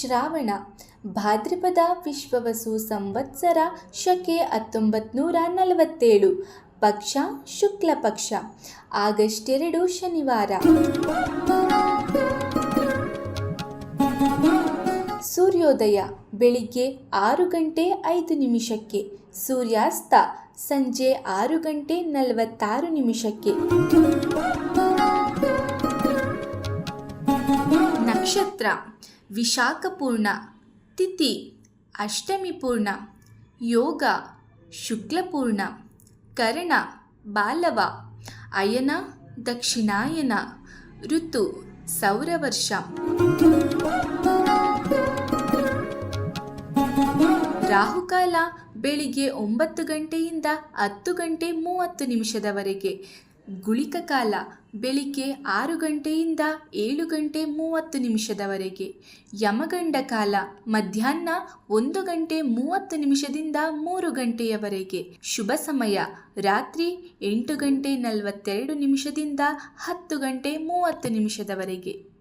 ಶ್ರಾವಣ. ಭಾದ್ರಪದ ವಿಶ್ವವಸು ಸಂವತ್ಸರ ಶಕೆ ಹತ್ತೊಂಬತ್ನೂರ ನಲವತ್ತೇಳು. ಪಕ್ಷ ಶುಕ್ಲ ಪಕ್ಷ. ಆಗಸ್ಟ್ ಎರಡು ಶನಿವಾರ. ಸೂರ್ಯೋದಯ. ಬೆಳಿಗ್ಗೆ ಆರು ಗಂಟೆ ಐದು ನಿಮಿಷಕ್ಕೆ. ಸೂರ್ಯಾಸ್ತ. ಸಂಜೆ ಆರು ಗಂಟೆ ನಲವತ್ತಾರು ನಿಮಿಷಕ್ಕೆ. ನಕ್ಷತ್ರ. ವಿಶಾಖಪೂರ್ಣ, ತಿಥಿ ಅಷ್ಟಮಿ ಪೂರ್ಣ ಯೋಗ ಶುಕ್ಲಪೂರ್ಣ, ಕರ್ಣ ಬಾಲವ, ಅಯನ ದಕ್ಷಿಣಾಯನ ಋತು ಸೌರವರ್ಷ. ರಾಹುಕಾಲ ಬೆಳಿಗ್ಗೆ ಒಂಬತ್ತು ಗಂಟೆಯಿಂದ ಹತ್ತು ಗಂಟೆ ಮೂವತ್ತು ನಿಮಿಷದವರೆಗೆ ಗುಳಿಕ ಕಾಲ ಬೆಳಿಗ್ಗೆ ಆರು ಗಂಟೆಯಿಂದ ಏಳು ಗಂಟೆ ಮೂವತ್ತು ನಿಮಿಷದವರೆಗೆ. ಯಮಗಂಡ ಕಾಲ ಮಧ್ಯಾಹ್ನ ಒಂದು ಗಂಟೆ ಮೂವತ್ತು ನಿಮಿಷದಿಂದ ಮೂರು ಗಂಟೆಯವರೆಗೆ. ಶುಭ ಸಮಯ ರಾತ್ರಿ ಎಂಟು ಗಂಟೆ ನಲವತ್ತೆರಡು ನಿಮಿಷದಿಂದ ಹತ್ತು ಗಂಟೆ ಮೂವತ್ತು ನಿಮಿಷದವರೆಗೆ.